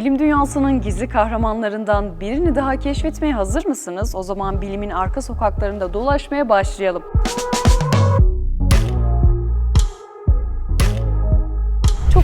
Bilim dünyasının gizli kahramanlarından birini daha keşfetmeye hazır mısınız? O zaman bilimin arka sokaklarında dolaşmaya başlayalım.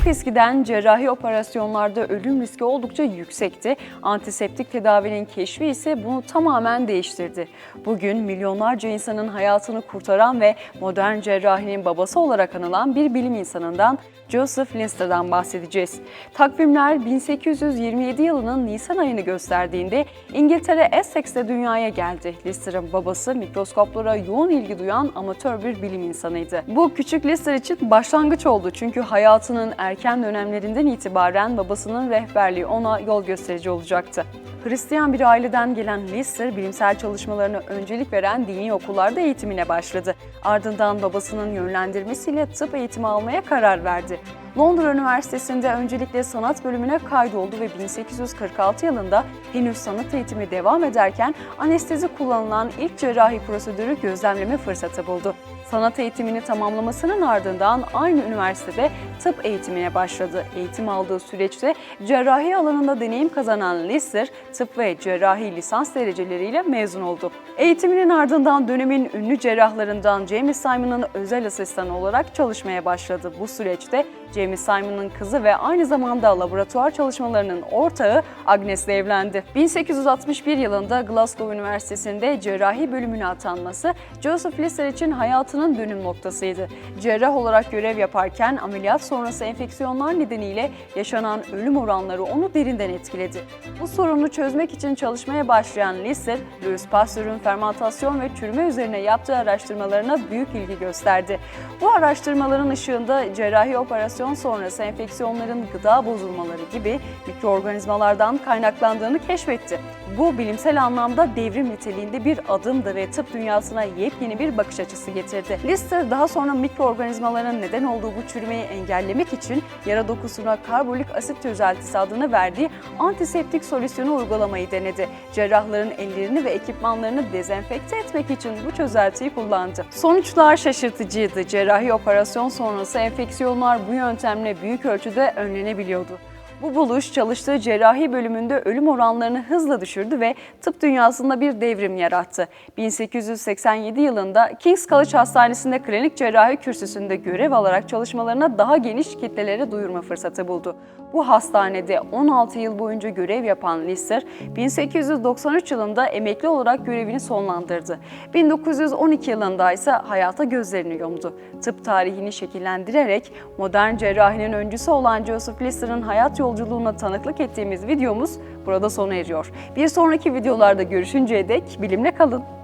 Eskiden cerrahi operasyonlarda ölüm riski oldukça yüksekti. Antiseptik tedavinin keşfi ise bunu tamamen değiştirdi. Bugün milyonlarca insanın hayatını kurtaran ve modern cerrahinin babası olarak anılan bir bilim insanından Joseph Lister'dan bahsedeceğiz. Takvimler 1827 yılının Nisan ayını gösterdiğinde İngiltere Essex'te dünyaya geldi. Lister'ın babası mikroskoplara yoğun ilgi duyan amatör bir bilim insanıydı. Bu küçük Lister için başlangıç oldu çünkü hayatının erken dönemlerinden itibaren babasının rehberliği ona yol gösterici olacaktı. Hristiyan bir aileden gelen Lister, bilimsel çalışmalarına öncelik veren dini okullarda eğitimine başladı. Ardından babasının yönlendirmesiyle tıp eğitimi almaya karar verdi. Londra Üniversitesi'nde öncelikle sanat bölümüne kaydoldu ve 1846 yılında henüz sanat eğitimi devam ederken anestezi kullanılan ilk cerrahi prosedürü gözlemleme fırsatı buldu. Sanat eğitimini tamamlamasının ardından aynı üniversitede tıp eğitimine başladı. Eğitim aldığı süreçte cerrahi alanında deneyim kazanan Lister, tıp ve cerrahi lisans dereceleriyle mezun oldu. Eğitiminin ardından dönemin ünlü cerrahlarından James Simon'ın özel asistanı olarak çalışmaya başladı. Bu süreçte James Simon'ın kızı ve aynı zamanda laboratuvar çalışmalarının ortağı Agnes'le evlendi. 1861 yılında Glasgow Üniversitesi'nde cerrahi bölümüne atanması Joseph Lister için hayatının dönüm noktasıydı. Cerrah olarak görev yaparken ameliyat sonrası enfeksiyonlar nedeniyle yaşanan ölüm oranları onu derinden etkiledi. Bu sorunu çözmek için çalışmaya başlayan Lister, Louis Pasteur'ün fermentasyon ve çürüme üzerine yaptığı araştırmalarına büyük ilgi gösterdi. Bu araştırmaların ışığında cerrahi operasyon sonrası enfeksiyonların gıda bozulmaları gibi mikroorganizmalardan kaynaklandığını keşfetti. Bu bilimsel anlamda devrim niteliğinde bir adımdı ve tıp dünyasına yepyeni bir bakış açısı getirdi. Lister daha sonra mikroorganizmaların neden olduğu bu çürümeyi engellemek için yara dokusuna karbolik asit çözeltisi adını verdiği antiseptik solüsyonu uygulamayı denedi. Cerrahların ellerini ve ekipmanlarını dezenfekte etmek için bu çözeltiyi kullandı. Sonuçlar şaşırtıcıydı. Cerrahi operasyon sonrası enfeksiyonlar bu yöntemle büyük ölçüde önlenebiliyordu. Bu buluş çalıştığı cerrahi bölümünde ölüm oranlarını hızla düşürdü ve tıp dünyasında bir devrim yarattı. 1887 yılında King's College Hastanesi'nde klinik cerrahi kürsüsünde görev alarak çalışmalarına daha geniş kitlelere duyurma fırsatı buldu. Bu hastanede 16 yıl boyunca görev yapan Lister, 1893 yılında emekli olarak görevini sonlandırdı. 1912 yılında ise hayata gözlerini yumdu. Tıp tarihini şekillendirerek modern cerrahinin öncüsü olan Joseph Lister'ın hayat yolculuğuna tanıklık ettiğimiz videomuz burada sona eriyor. Bir sonraki videolarda görüşünceye dek bilimle kalın.